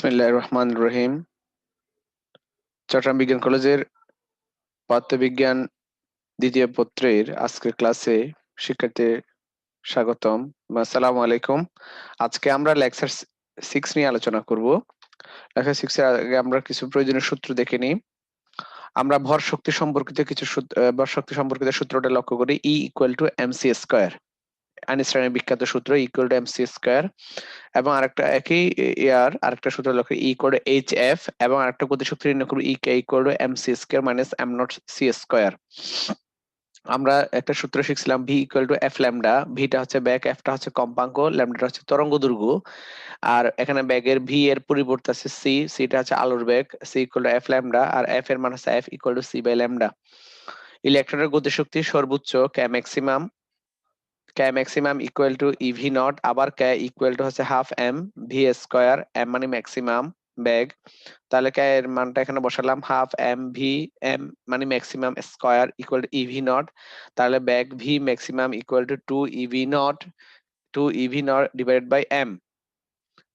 বিসমিল্লাহ রহমান রহিম। চট্টগ্রাম বিজ্ঞান কলেজের পদার্থবিজ্ঞান দ্বিতীয় পত্রের আজকের ক্লাসে শিক্ষার্থীদের স্বাগতম। আসসালামু আলাইকুম। আজকে আমরা লেকচার সিক্স নিয়ে আলোচনা করব। লেকচার সিক্স এর আগে আমরা কিছু প্রয়োজনীয় সূত্র দেখে নিই। আমরা ভর শক্তি সম্পর্কিত কিছু ভর শক্তি সম্পর্কিত সূত্রটা লক্ষ্য করি E equal to M C square আইনস্টাইনের বিখ্যাত সূত্র equal to M C square এবং আরেকটা একই ইয়ার, আরেকটা সূত্র লক্ষ্য ই টু এইচ এফ এবং আরেকটা গতিশক্তি নির্ণয় করব E K equal to M C square minus M naught C square আমরা একটা সূত্র শিখছিলাম V equal to F lambda ভিটা হচ্ছে ব্যাগ এফটা হচ্ছে কম্পাঙ্ক ল্যামডাটা হচ্ছে তরঙ্গ দৈর্ঘ্য আর এখানে ব্যাগের ভি এর পরিবর্তে আছে সি সিটা হচ্ছে আলোর bag C equal to F lambda R F এর মান হচ্ছে F equal to C by lambda ইলেকট্রনের গতিশক্তি সর্বোচ্চ K maximum K maximum equal to EV naught আবার কে ইকুয়াল টু হচ্ছে half M V square M মানে ম্যাক্সিমাম ব্যাগ তাহলে কে এর মানটা এখানে বসালাম হাফ এম ভি এম মানে maximum square equal to EV naught তাহলে bag V maximum equal to two EV naught two EV naught divided by M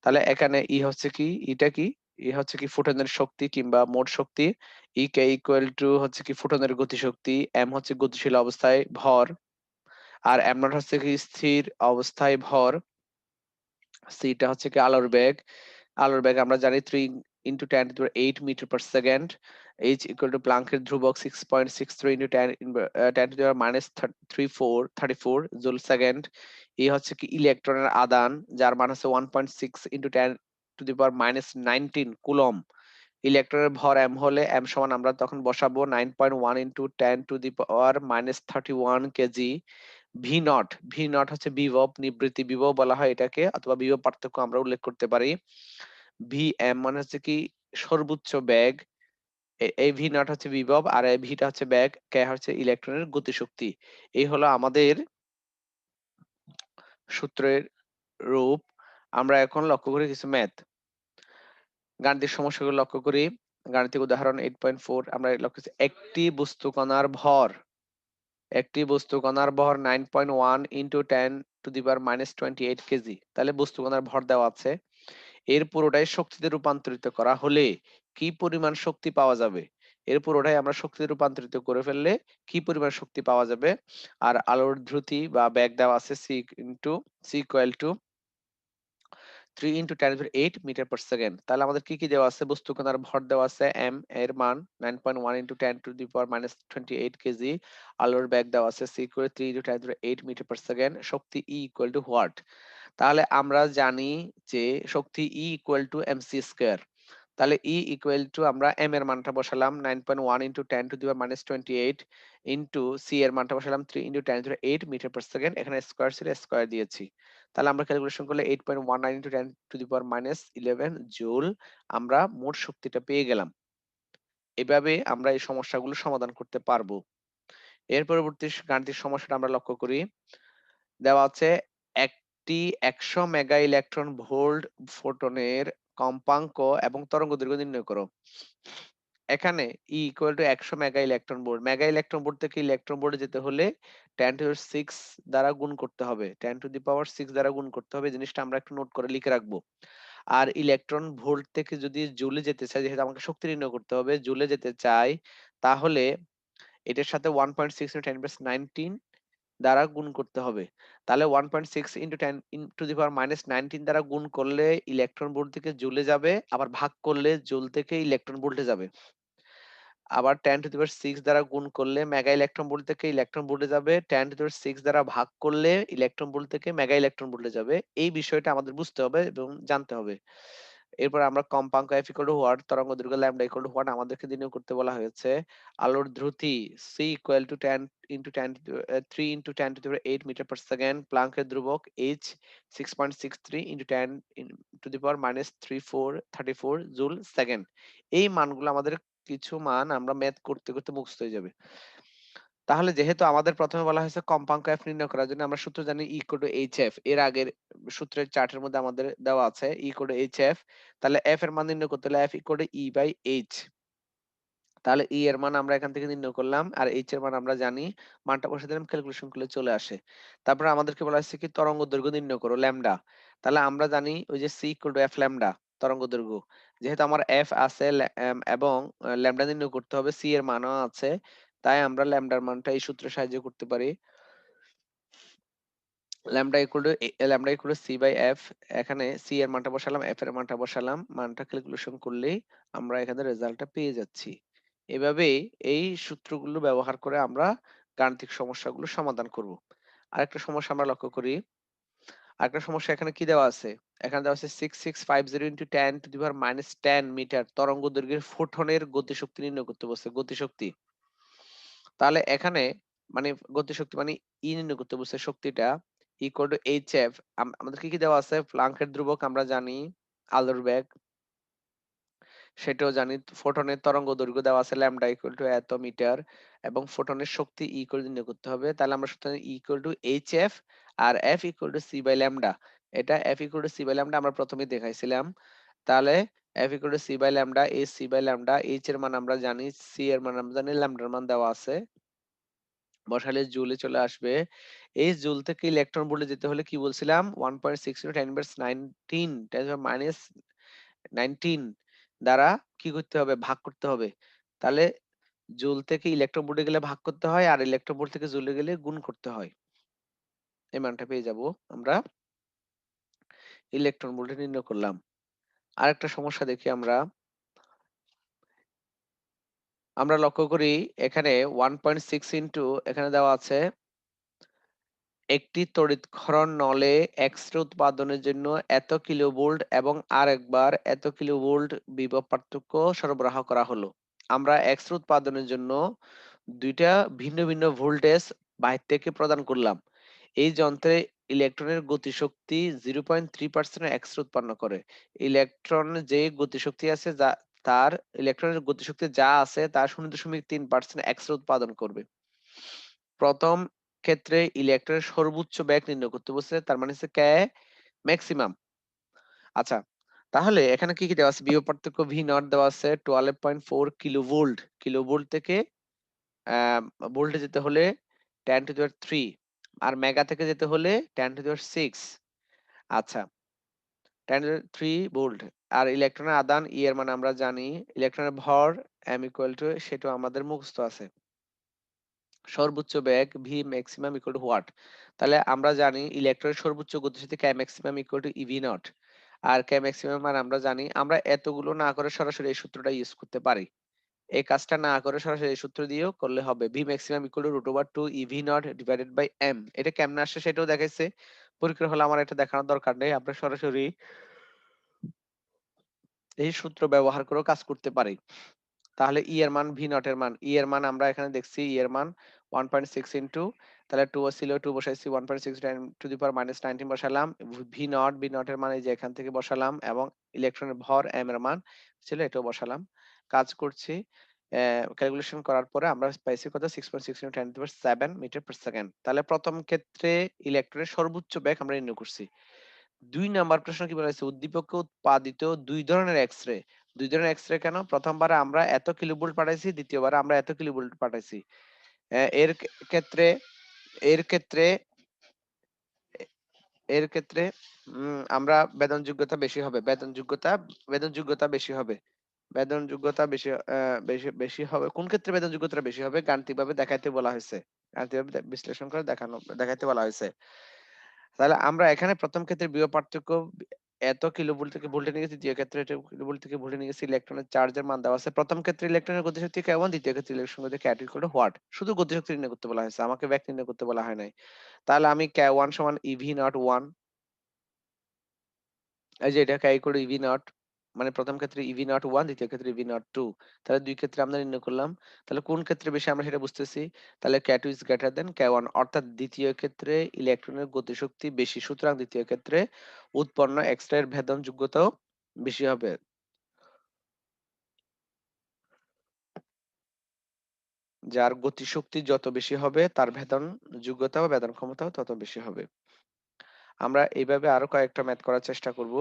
তাহলে এখানে ই হচ্ছে কি? ইটা কি? ই হচ্ছে কি ফুটনের শক্তি কিংবা মোট শক্তি। ই কে ইকুয়াল টু হচ্ছে কি ফুটনের গতিশক্তি। এম হচ্ছে গতিশীল অবস্থায় ভর। আর এম নট হচ্ছে কি স্থির অবস্থায় ভর। সিটা হচ্ছে কি আলোর বেগ। আলোর বেগ আমরা জানি three into ten eight metre per second H equal to প্লাঙ্কের ধ্রুবক six point six three into ten ten to minus three four thirty four joule second এই হচ্ছে কি ইলেকট্রনের আদান, যার মান হচ্ছে one point six into ten to the power minus nineteen coulomb ইলেকট্রনের ভর এম হলে এম সমান আমরা তখন বসাবো nine point one into ten to the power minus thirty one KG V naught V naught হচ্ছে বিভব, নিবৃত্তি বিভব বলা হয় এটাকে, অথবা বিভব পার্থক্য আমরা উল্লেখ করতে পারি। ভি এম মানে হচ্ছে কি সর্বোচ্চ ব্যাগ এই ভি নট হচ্ছে বিভব, আর এই ভিটা হচ্ছে ব্যাগ কে হচ্ছে ইলেকট্রনের গতিশক্তি। এই হলো আমাদের সূত্রের রূপ। আমরা এখন লক্ষ্য করি কিছু ম্যাথ গাণিতিক সমস্যাগুলো লক্ষ্য করি। গাণিতিক উদাহরণ এইট পয়েন্ট ফোর আমরা লক্ষ্য করছি, একটি বস্তু কণার ভর। একটি বস্তু কণার ভর nine point one into ten to the power minus twenty eight KG তাহলে বস্তু কণার ভর দেওয়া আছে। এর পুরোটাই শক্তিতে রূপান্তরিত করা হলে কি পরিমাণ শক্তি পাওয়া যাবে? এর পুরোটাই আমরা শক্তিতে রূপান্তরিত করে ফেললে কি পরিমাণ শক্তি পাওয়া যাবে? আর আলোর দ্রুতি বা ব্যাগ দেওয়া আছে C into C equal to three into ten eight metre per second তাহলে আমাদের কি কি দেওয়া আছে? বস্তু কণার ভর দেওয়া আছে এম এর মান nine point one into ten to the power minus twenty eight KG আলোর ব্যাগ দেওয়া আছে সি করে three into ten eight metre per second Shakti E equal to what তাহলে আমরা জানি যে শক্তি E equal to M C square তাহলে ই ইকুয়াল টু আমরা এম এর মানটা বসালাম nine point one into ten to the power minus twenty eight into C এর মানটা বসালাম three into ten to eight metre per second এখানে square ছিল স্কোয়ার দিয়েছি। তাহলে আমরা ক্যালকুলেশন করলে eight point one nine into ten to the power minus eleven joule আমরা মোট শক্তিটা পেয়ে গেলাম। এভাবে আমরা এই সমস্যাগুলো সমাধান করতে পারব। এর পরবর্তী গাণিতিক সমস্যাটা আমরা লক্ষ্য করি। দেওয়া আছে একটি একশো মেগা ইলেকট্রন ভোল্ট ফোটনের কম্পাঙ্ক এবং তরঙ্গ দৈর্ঘ্য নির্ণয় করো। এখানে ই ইকুয়াল টু একশো mega electron volt mega electron volt থেকে ইলেকট্রন ভোল্টে যেতে হলে টেন টু সিক্স দ্বারা গুণ করতে হবে। Ten to the power six দ্বারা গুণ করতে হবে। জিনিসটা আমরা একটু নোট করে লিখে রাখব। আর ইলেকট্রন ভোল্ট থেকে যদি জুলে যেতে চাই, যেহেতু আমাকে শক্তি নির্ণয় করতে হবে, জুলে যেতে চাই, তাহলে এটার সাথে one point six ten plus nineteen দ্বারা গুণ করতে হবে। তাহলে one point six into ten to the power minus nineteen দ্বারা গুণ করলে ইলেকট্রন ভোল্ট থেকে জুলে যাবে, আবার ভাগ করলে জুল থেকে ইলেকট্রন ভোল্টে যাবে। আবার ten to the power six দ্বারা গুণ করলে মেগা ইলেকট্রন ভোল্ট থেকে ইলেকট্রন ভোল্টে যাবে ten to the power six দ্বারা ভাগ করলে ইলেকট্রন ভোল্ট থেকে মেগা ইলেকট্রন ভোল্টে যাবে। এই বিষয়টা আমাদের বুঝতে হবে এবং জানতে হবে। এরপর আমরা কম্পাঙ্ক এফ ইকুয়াল টু হোয়াট তরঙ্গ দৈর্ঘ্য ল্যামডা ইকুয়াল টু হোয়াট আমাদেরকে দিনেও করতে বলা হয়েছে। আলোর দ্রুতি C equal to ten into ten three into ten to eight metre per second প্লাঙ্কের ধ্রুবক H six point six to the power minus three four thirty four joule second এই মানগুলো আমাদের কিছু মান আমরা ম্যাথ করতে করতে মুখস্থ হয়ে যাবে। তাহলে যেহেতু আমাদের প্রথমে বলা হয়েছে কম্পাঙ্ক এফ নির্ণয় করার জন্য আমরা সূত্র জানি ই কোড এইচ এফ এর আগের সূত্রের চার্টের মধ্যে আমাদের দেওয়া আছে ই কোড এইচ এফ তাহলে এফ এর মান নির্ণয় করতে হলে F to E by H তাহলে ই এর মান আমরা এখান থেকে নির্ণয় করলাম, আর এইচ এর মান আমরা জানি, মানটা বসে দিলাম ক্যালকুলেশন করলে চলে আসে। তারপরে আমাদেরকে বলা হয়েছে কি, তরঙ্গ দৈর্ঘ্য নির্ণয় করো ল্যামডা তাহলে আমরা জানি ওই যে সি ইকুয়াল এফ ল্যামডা তরঙ্গদৈর্ঘ্য যেহেতু আমার এফ আছে এবং ল্যামডা নির্ণয় করতে হবে সি এর মানও আছে, তাই আমরা ল্যামডার মানটা এই সূত্রে সাহায্য করতে পারি। Lambda equal to lambda equal to C by F এখানে সি এর মানটা বসালাম এফ এর মানটা বসালাম, মানটা ক্যালকুলেশন করলেই আমরা এখানে রেজাল্টটা পেয়ে যাচ্ছি। এভাবেই এই সূত্রগুলো ব্যবহার করে আমরা গাণিতিক সমস্যাগুলো সমাধান করব। আরেকটা সমস্যা আমরা লক্ষ্য করি। আরেকটা সমস্যা এখানে কি দেওয়া আছে? এখানে দেওয়া আছে six six five zero into ten to the power minus ten metre তরঙ্গ দৈর্ঘ্যের ফোটনের গতিশক্তি নির্ণয় করতে বলছে গতিশক্তি। তাহলে এখানে মানে গতিশক্তি মানে ই নির্ণয় করতে বলছে শক্তিটা। ইকুয়াল টু এইচ এফ আমাদের কি কি দেওয়া আছে? প্লাঙ্কের ধ্রুবক আমরা জানি, আলোর সেটাও জানি, ফোটনের তরঙ্গ দৈর্ঘ্য দেওয়া আছে ল্যামডা ইকুয়াল টু এত মিটার, এবং ফোটনের শক্তি ইকুয়াল নির্ণয় করতে হবে। তাহলে আমরা সূত্র equal to H F R F equal to C by lambda. এটা F equal to C by lambda আমরা প্রথমে দেখাইছিলাম। তাহলে F equal to C by lambda A C by lambda, H এর মান আমরা জানি সি এর মান আমরা জানি, ল্যামডার মান দেওয়া আছে। বসালে জুলে চলে আসবে। এই জুল থেকে ইলেকট্রন ভোল্টে যেতে হলে কি বলছিলাম? 1.6 ইনটু 10 ইনভার্স 19 10 মাইনাস 19 দ্বারা কি করতে হবে? ভাগ করতে হবে। তাহলে জুল থেকে ইলেকট্রন ভোল্টে গেলে ভাগ করতে হয় আর ইলেকট্রন ভোল্ট থেকে জুলে গেলে গুণ করতে হয়। এই মানটা পেয়ে যাব আমরা। ইলেকট্রন ভোল্টে নির্ণয় করলাম। আরেকটা সমস্যা দেখি আমরা। আমরা লক্ষ্য করি এখানে 1.6 ইনটু এখানে দেওয়া আছে একটি তড়িৎক্ষরণ নলে এক্স-রে উৎপাদনের জন্য এত কিলোভোল্ট এবং আরেকবার এত কিলোভোল্ট বিভব পার্থক্য সরবরাহ করা হলো। আমরা এক্স-রে উৎপাদনের জন্য দুইটা ভিন্ন ভিন্ন ভোল্টেজ বাহির থেকে প্রদান করলাম। এই যন্ত্রে ইলেকট্রনের গতিশক্তি zero point three percent X উৎপন্ন করে। ইলেকট্রন যে গতিশক্তি আছে যা, তার, ইলেকট্রনের গতিশক্তি যা আছে, তার শূন্য দশমিক তিন পার্সেন্ট এক্স উৎপাদন করবে। প্রথম ক্ষেত্রে ইলেকট্রনের সর্বোচ্চ বেগ নির্ণয় করতে বলছে, তার মানে হচ্ছে কে? ম্যাক্সিমাম আচ্ছা তাহলে এখানে কি কি দেওয়া আছে? বিভব পার্থক্য ভি নট দেওয়া আছে twelve point four kilo volt kilo volt থেকে ভোল্টে যেতে হলে টেন টু দেওয়ার থ্রি আর মেগা থেকে যেতে হলে টেন টু দেওয়ার সিক্স আচ্ছা টেন টু থ্রি ভোল্ট আর ইলেকট্রনের আদান ই এর মানে আমরা জানি ইলেকট্রনের ভর টু সেটা আমাদের মুখস্থ আছে। সর্বোচ্চ বেগ V maximum equal to what তাহলে আমরা জানি ইলেকট্রনের সর্বোচ্চ গতিশক্তি K maximum equal to EV naught R K maximum মানে আমরা জানি আমরা এতগুলো না করে সরাসরি এই সূত্রটা ইউজ করতে পারি। এই কাজটা না করে সরাসরি এই সূত্র দিয়েও করলে হবে V maximum equal to root over two EV naught divided by M এটা কেমনে আসছে সেটাও দেখাইছে। পরীক্ষা হলে আমার এটা দেখানোর দরকার নেই, আমরা সরাসরি এই সূত্র ব্যবহার করেও কাজ করতে পারি। তাহলে ই এর মান ভি নট এর মান। ই এর মান আমরা এখানে দেখছি ই এর মান 1.6 ইনটু তাহলে 2 ছিল 2 বসাইছি 1.6 টু দি পাওয়ার মাইনাস 19 বসালাম ভি নট ভি এর মান যে এখান থেকে বসালাম, এবং ইলেকট্রনের ভর এম এর মান ছিল এটাও বসালাম। কাজ করছি ক্যালকুলেশন করার পরে আমরা পাইছি কত? 6.6 into 10 to the power 7 metre per second তাহলে প্রথম ক্ষেত্রে ইলেকট্রনের সর্বোচ্চ বেগ আমরা নির্ণয় করছি। দুই নাম্বার প্রশ্ন কি বলা হয়েছে উদ্দীপকে উৎপাদিত দুই ধরনের এক্স-রে দুই ধরনের এক্স-রে কেন? প্রথমবারে আমরা এত কিলোভোল্ট পাঠাইছি, দ্বিতীয়বারে আমরা এত কিলোভোল্ট পাঠাইছি। এর ক্ষেত্রে এর ক্ষেত্রে এর ক্ষেত্রে আমরা বেতন যোগ্যতা বেশি হবে। বেতন যোগ্যতা বেতন যোগ্যতা বেশি হবে। বেতন যোগ্যতা বেশি বেশি বেশি হবে। কোন ক্ষেত্রে বেতন যোগ্যতা বেশি হবে? গাণিতিকভাবে দেখাইতে বলা হয়েছে। গাণিতিকভাবে বিশ্লেষণ করে দেখানো, দেখাইতে বলা হয়েছে। তাহলে আমরা এখানে প্রথম ক্ষেত্রে বিভব পার্থক্য এত কিলোভোল্ট থেকে ভোল্টে নিয়ে গেছি দ্বিতীয় ক্ষেত্রে এটা কিলোভোল্ট থেকে ভোল্টে নিয়ে গেছি ইলেকট্রনের চার্জের মান দেওয়া আছে। প্রথম ক্ষেত্রে ইলেকট্রনের গতিশক্তি কেমন দ্বিতীয় ক্ষেত্রে ইলেকট্রন গতি ক্যাট ইকুয়াল টু হোয়াট শুধু গতিশক্তি নির্ণয় করতে বলা হয়েছে, আমাকে ব্যাক নির্ণয় করতে বলা হয় নাই। তাহলে আমি কে ওয়ান সমান ইভি নট ওয়ান এই যে এটা K equal to EV naught মানে প্রথম ক্ষেত্রে ইভি নট ওয়ান দ্বিতীয় ক্ষেত্রে ইভি নট টু তাহলে দুই ক্ষেত্রে আমরা নির্ণয় করলাম। তাহলে কোন ক্ষেত্রে বেশি আমরা সেটা বুঝতেছি? তাহলে K two is greater than K one অর্থাৎ দ্বিতীয় ক্ষেত্রে ইলেকট্রনের গতিশক্তি বেশি, সুতরাং দ্বিতীয় ক্ষেত্রে উৎপন্ন এক্সট্রা এর ভেদন যোগ্যতাও বেশি হবে। যার গতিশক্তি যত বেশি হবে, তার ভেদন যোগ্যতা ও বেদন ক্ষমতাও তত বেশি হবে। আমরা এইভাবে আরও কয়েকটা ম্যাথ করার চেষ্টা করব।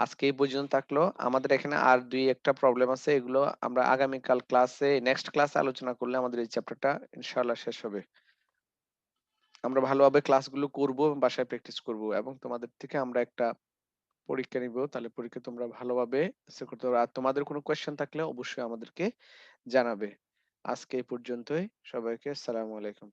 আজকে এই পর্যন্ত থাকল। আমাদের এখানে আর দুই একটা প্রবলেম আছে। এগুলো আমরা আগামীকাল ক্লাসে নেক্সট ক্লাসে আলোচনা করলে আমাদের এই চ্যাপ্টারটা ইনশাআল্লাহ শেষ হবে। আমরা ভালোভাবে ক্লাসগুলো করব, বাসায় প্র্যাকটিস করব এবং তোমাদের থেকে আমরা একটা পরীক্ষা নিব। তাহলে পরীক্ষা তোমরা ভালোভাবে করতে পারবে আর তোমাদের কোনো কোয়েশ্চেন থাকলে অবশ্যই আমাদেরকে জানাবে। আজকে এই পর্যন্তই। সবাইকে আসসালামু আলাইকুম।